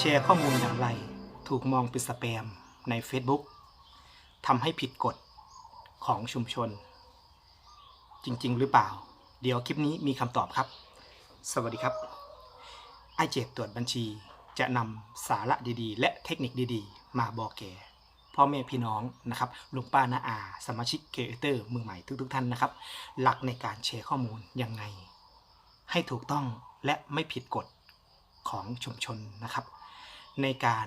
แชร์ข้อมูลอย่างไรถูกมองเป็นสแปมใน Facebook ทำให้ผิดกฎของชุมชน จริง ๆ หรือเปล่า เดี๋ยวคลิปนี้มีคำตอบครับ สวัสดีครับ ไอเจ็บตรวจบัญชีจะนำสาระดีๆ และเทคนิคดีๆ มาบอกแก่พ่อแม่พี่น้องนะครับลุงป้าน้าอา สมาชิกเคเตอร์มือใหม่ทุกๆ ท่านนะครับ หลักในการแชร์ข้อมูลยังไง ให้ถูกต้องและไม่ผิดกฎของชุมชนนะครับ ในการ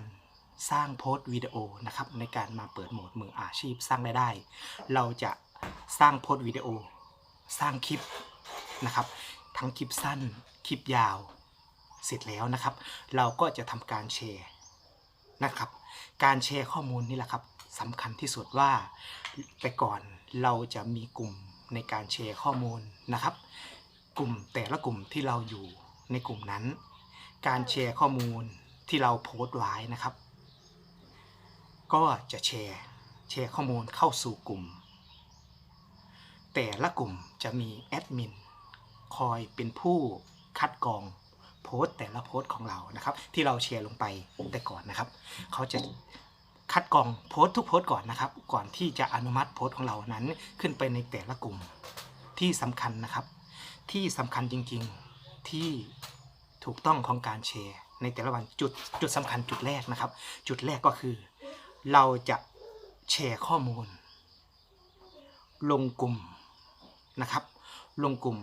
สร้างโพสต์วิดีโอนะครับในการมาเปิดโหมดมืออาชีพสร้างรายได้ เราจะสร้างโพสต์วิดีโอ สร้างคลิปนะครับ ทั้งคลิปสั้นคลิปยาวเสร็จแล้วนะครับ เราก็จะทำการแชร์นะครับ การแชร์ข้อมูลนี่แหละครับสำคัญที่สุดว่าแต่ก่อนเราจะมีกลุ่มในการแชร์ข้อมูลนะครับ กลุ่มแต่ละกลุ่มที่เราอยู่ในกลุ่มนั้น การแชร์ข้อมูล ที่เราโพสต์ไว้นะครับ ก็จะแชร์แชร์ข้อมูลเข้าสู่กลุ่ม แต่ละกลุ่มจะมีแอดมินคอยเป็นผู้คัดกรองโพสต์แต่ละโพสต์ของเรานะครับ ที่เราแชร์ลงไปแต่ก่อนนะครับ เขาจะคัดกรองโพสต์ทุกโพสต์ก่อนนะครับ ก่อนที่จะอนุมัติโพสต์ของเรานั้นขึ้นไปในแต่ละกลุ่มที่สำคัญนะครับ ที่สำคัญจริง ๆที่ถูกต้องของการแชร์ ในแต่ละวันจุดจุดสำคัญจุดแรกนะครับ จุดแรกก็คือ เราจะแชร์ข้อมูล ลงกลุ่มนะครับ ลงกลุ่ม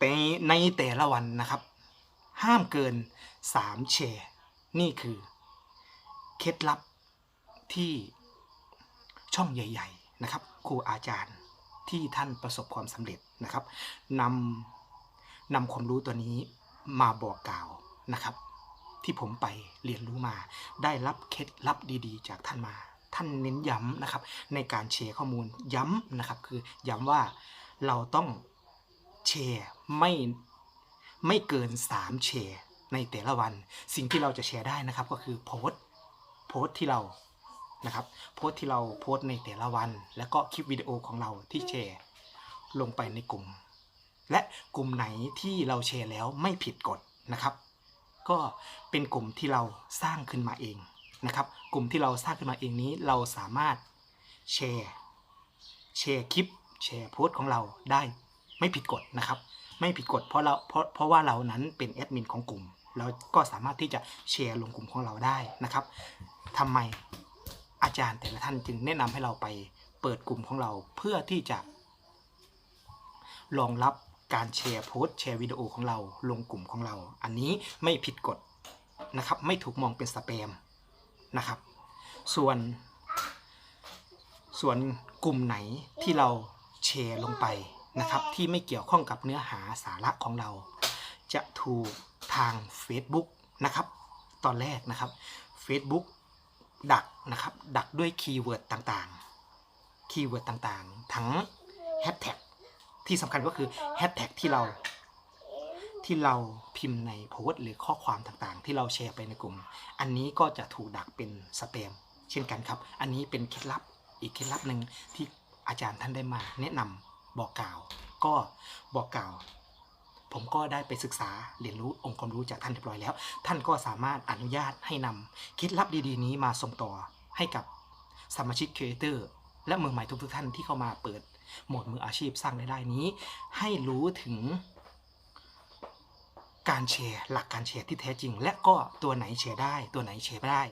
ในในแต่ละวันนะครับ ห้ามเกิน 3 แชร์ นี่คือเคล็ดลับที่ช่องใหญ่ ๆนะครับ ครูอาจารย์ที่ท่านประสบความสำเร็จนะครับนำนำความรู้ตัวนี้ มาบอกกล่าวนะครับ ที่ผมไปเรียนรู้มา ได้รับเคล็ดลับดีๆ จากท่านมา ท่านเน้นย้ำนะครับ ในการแชร์ข้อมูลย้ำนะครับ คือย้ำว่าเราต้องแชร์ไม่ไม่เกิน 3 แชร์ในแต่ละวัน สิ่งที่เราจะแชร์ได้นะครับ ก็คือโพส์โพส์ที่เรานะครับโพส์ที่เราโพส์ในแต่ละวัน แล้วก็คลิปวิดีโอของเราที่แชร์ลงไปในกลุ่ม และกลุ่มไหนที่เราแชร์แล้วไม่ผิดกฎนะครับ ก็เป็นกลุ่มที่เราสร้างขึ้นมาเองนะครับ กลุ่มที่เราสร้างขึ้นมาเองนี้เราสามารถแชร์แชร์คลิปแชร์โพสต์ของเราได้ไม่ผิดกฎนะครับ ไม่ผิดกฎเพราะเราเพราะเพราะว่าเรานั้นเป็นแอดมินของกลุ่มเราก็สามารถที่จะแชร์ลงกลุ่มของเราได้นะครับทำไมอาจารย์แต่ละท่านจึงแนะนำให้เราไปเปิดกลุ่มของเราเพื่อที่จะรองรับ การแชร์โพสต์แชร์วิดีโอของเราลงกลุ่มของเรา อันนี้ไม่ผิดกฎนะครับ ไม่ถูกมองเป็นสแปมนะครับ ส่วน ส่วนกลุ่มไหนที่เราแชร์ลงไปนะครับ ที่ไม่เกี่ยวข้องกับเนื้อหาสาระของเรา จะถูกทาง Facebook นะครับ ตอนแรกนะครับ Facebook ดักนะครับ ดักด้วยคีย์เวิร์ดต่างๆ คีย์เวิร์ดต่างๆ ทั้งแฮชแท็ก ที่สำคัญก็คือแฮชแท็กที่เราที่เราพิมพ์ในโพสต์หรือข้อความต่างๆ ที่เราแชร์ไปในกลุ่ม อันนี้ก็จะถูกดักเป็นสแปมเช่นกันครับ อันนี้เป็นเคล็ดลับอีกเคล็ดลับหนึ่งที่อาจารย์ท่านได้มาแนะนำบอกกล่าว ก็บอกกล่าว ผมก็ได้ไปศึกษาเรียนรู้องค์ความรู้จากท่านเรียบร้อยแล้ว ท่านก็สามารถอนุญาตให้นำเคล็ดลับดีๆ นี้มาส่งต่อให้กับสมาชิกครีเอเตอร์ และมือใหม่ทุกๆท่านที่เข้ามาเปิดโหมดมืออาชีพสร้างรายได้นี้ ให้รู้ถึงการแชร์หลักการแชร์ที่แท้จริง และก็ตัวไหนแชร์ได้ ตัวไหนแชร์ไม่ได้